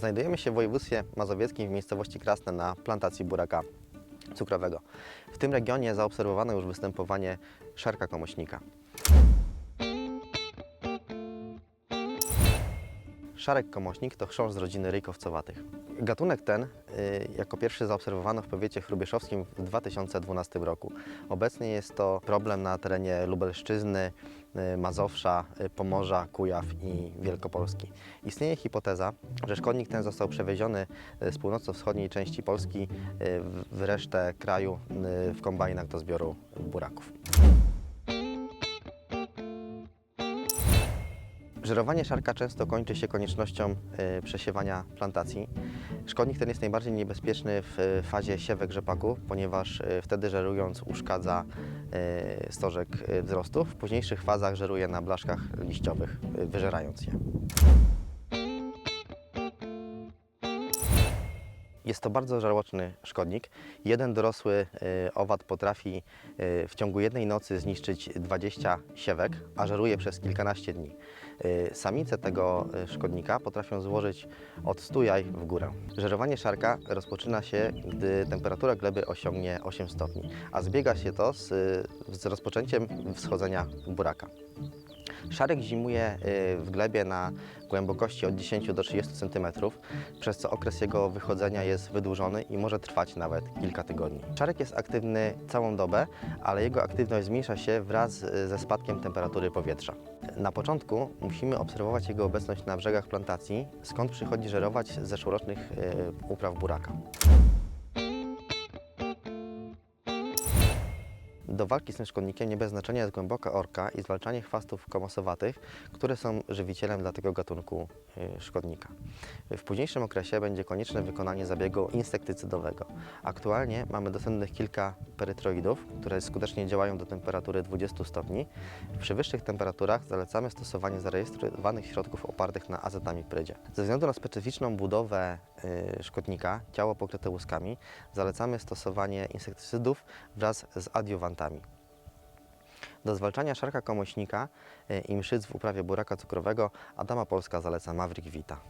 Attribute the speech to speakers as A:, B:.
A: Znajdujemy się w województwie mazowieckim w miejscowości Krasne na plantacji buraka cukrowego. W tym regionie zaobserwowano już występowanie szarka komośnika. Szarek komośnik to chrząszcz z rodziny ryjkowcowatych. Gatunek ten y, jako pierwszy zaobserwowano w powiecie chrubieszowskim w 2012 roku. Obecnie jest to problem na terenie Lubelszczyzny, y, Mazowsza, y, Pomorza, Kujaw i Wielkopolski. Istnieje hipoteza, że szkodnik ten został przewieziony z północno-wschodniej części Polski w- resztę kraju w kombajnach do zbioru buraków. Żerowanie szarka często kończy się koniecznością y, przesiewania plantacji. Szkodnik ten jest najbardziej niebezpieczny w y, fazie siewek rzepaku, ponieważ y, wtedy żerując uszkadza stożek wzrostu. W późniejszych fazach żeruje na blaszkach liściowych, wyżerając je. Jest to bardzo żałoczny szkodnik. Jeden dorosły y, owad potrafi y, w ciągu jednej nocy zniszczyć 20 siewek, a żeruje przez kilkanaście dni. Y, Samice tego szkodnika potrafią złożyć od 100 jaj w górę. Żerowanie szarka rozpoczyna się, gdy temperatura gleby osiągnie 8 stopni, a zbiega się to z, z rozpoczęciem wschodzenia buraka. Szarek zimuje y, w glebie na głębokości od 10 do 30 cm, przez co okres jego wychodzenia jest wydłużony i może trwać nawet kilka tygodni. Szarek jest aktywny całą dobę, ale jego aktywność zmniejsza się wraz y, ze spadkiem temperatury powietrza. Na początku musimy obserwować jego obecność na brzegach plantacji, skąd przychodzi żerować z zeszłorocznych y, upraw buraka. Do walki z tym szkodnikiem nie bez znaczenia jest głęboka orka i zwalczanie chwastów komosowatych, które są żywicielem dla tego gatunku y, szkodnika. W późniejszym okresie będzie konieczne wykonanie zabiegu insektycydowego. Aktualnie mamy dostępnych kilka perytroidów, które skutecznie działają do temperatury 20 stopni. Przy wyższych temperaturach zalecamy stosowanie zarejestrowanych środków opartych na azetamiprydzie. Ze względu na specyficzną budowę y, szkodnika, ciało pokryte łuskami, zalecamy stosowanie insektycydów wraz z Do zwalczania szarka komośnika y, i mszyc w uprawie buraka cukrowego Adama Polska zaleca Maverick Vita.